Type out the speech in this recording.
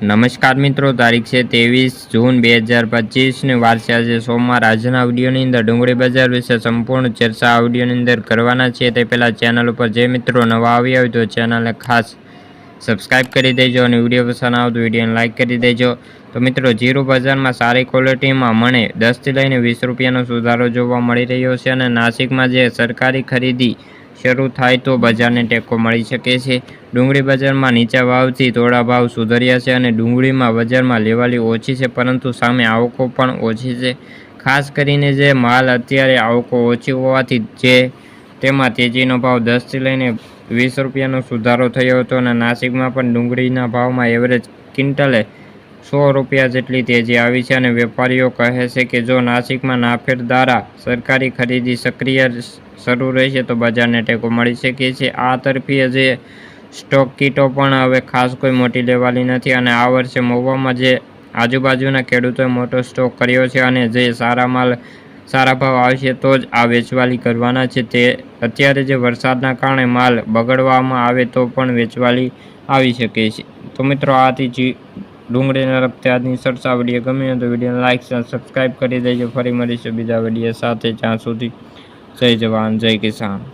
નમસ્કાર મિત્રો, તારીખ છે ત્રેવીસ જૂન બે હજાર પચીસની વાર છે. આજે સોમવાર. આજના ઓડિયોની અંદર ડુંગળી બજાર વિશે સંપૂર્ણ ચર્ચા ઓડિયોની અંદર કરવાના છે તે પહેલાં ચેનલ ઉપર જે મિત્રો નવા આવ્યા હોય તો ચેનલને ખાસ સબસ્ક્રાઈબ કરી દેજો અને વીડિયો પસંદ આવે તો વિડીયોને લાઇક કરી દેજો. તો મિત્રો, જીરું બજારમાં સારી ક્વોલિટીમાં મને દસથી લઈને વીસ રૂપિયાનો સુધારો જોવા મળી રહ્યો છે અને નાસિકમાં જે સરકારી ખરીદી શરૂ થાય તો બજારને ટેકો મળી શકે છે. ડુંગળી બજારમાં નીચા ભાવથી થોડા ભાવ સુધર્યા છે અને ડુંગળીમાં બજારમાં લેવાલી ઓછી છે, પરંતુ સામે આવકો પણ ઓછી છે. ખાસ કરીને જે માલ અત્યારે આવકો ઓછી હોવાથી જે તેમાં તેજીનો ભાવ દસથી લઈને વીસ રૂપિયાનો સુધારો થયો હતો અને નાસિકમાં પણ ડુંગળીના ભાવમાં એવરેજ ક્વિન્ટલે સો રૂપિયા જેટલી તેજી આવી છે અને વેપારીઓ કહે છે કે જો નાસિકમાં નાફેડ દ્વારા સરકારી ખરીદી સક્રિય શરૂ રહેશે તો બજારને ટેકો મળી શકે છે. આ તરફી જે સ્ટોક કીટો પણ હવે ખાસ કોઈ મોટી લેવાલી નથી અને આ વર્ષે મોવામાં જે આજુબાજુના ખેડૂતોએ મોટો સ્ટોક કર્યો છે અને જે સારા માલ, સારા ભાવ આવશે તો જ આ વેચવાલી કરવાના છે. તે અત્યારે જે વરસાદના કારણે માલ બગડવામાં આવે તો પણ વેચવાલી આવી શકે છે. તો મિત્રો, આથી જ ડુંગળીના લગતી આજની સરસા વીડિયો ગમી હોય તો વિડીયોને લાઇક સબસ્ક્રાઈબ કરી દેજો. ફરી મળીશું બીજા વીડિયો સાથે. જ્યાં સુધી જય જવાન જય કિસાન.